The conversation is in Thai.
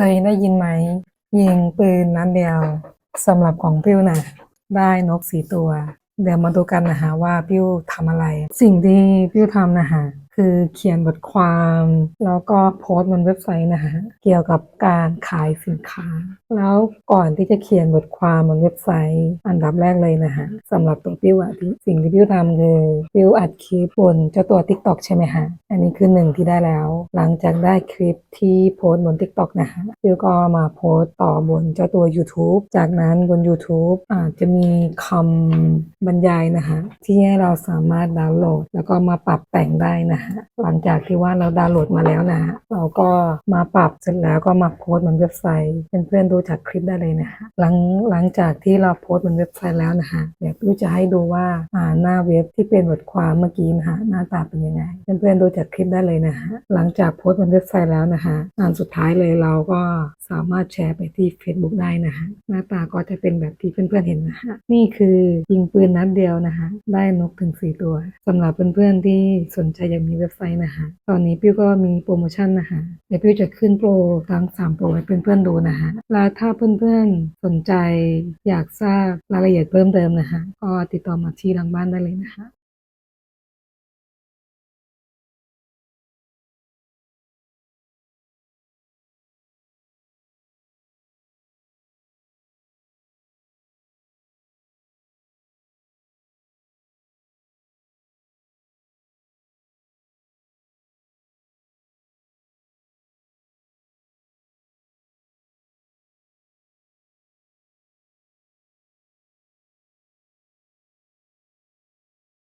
เคยได้ยินไหม ยิงปืนนัดเดียวสำหรับของพิวนะได้นกสีตัว เดี๋ยวมาดูกันนะฮะว่าพิวทำอะไร สิ่งที่พิวทำนะฮะ คือเขียนบทความ แล้วก็โพสต์บนเว็บไซต์นะฮะเกี่ยวกับการขายสินค้า แล้วก่อนที่จะเขียนบทความบนเว็บไซต์ อันดับแรกเลยนะฮะสำหรับตัวพิวอะสิ่งที่พิวทำคือพิวอัดคลิปบนเจ้าตัว TikTok ใช่ไหมฮะอันนี้คือหนึ่งที่ได้แล้ว หลังจากได้คลิปที่โพสต์บน TikTok นะฮะพิวก็มาโพสต์ต่อบนเจ้าตัว YouTube จากนั้นบน YouTube อาจจะมีคำบรรยายนะฮะที่ให้เราสามารถดาวน์โหลด แล้วก็มาปรับแต่งได้นะฮะหลังจากที่ว่าเราดาวน์โหลดมาแล้วนะฮะเราก็มาปรับเสร็จแล้วก็มาโพสต์บนเว็บไซต์เพื่อนๆดูจากคลิปได้เลยนะฮะหลังหลังจากที่เราโพสต์บนเว็บไซต์แล้วนะฮะเดี๋ยวพิวจะให้ดูว่าอ่าหน้าเว็บที่เป็นบทความเมื่อกี้นะฮะหน้าตาเป็นยังไงเพื่อนๆดูจากคลิปได้เลยนะฮะหลังจากโพสต์บนเว็บไซต์แล้วนะฮะอันสุดท้ายเลยเราก็ สามารถแชร์ไปที่ Facebook ได้นะฮะหน้าตาก็จะเป็นแบบที่เพื่อนๆเห็นนะฮะนี่คือยิงปืนนัดเดียวนะฮะได้นกถึง 4 ตัวสำหรับเพื่อนๆที่สนใจอยากมีเว็บไซต์นะฮะตอนนี้พิวก็มีโปรโมชั่นนะฮะเดี๋ยวพิวจะขึ้นโปรทั้ง 3 โปรให้เพื่อนๆดูนะฮะแล้วถ้าเพื่อนๆสนใจอยากทราบรายละเอียดเพิ่มเติมนะฮะก็ติดต่อมาที่หลังบ้านได้เลยนะฮะ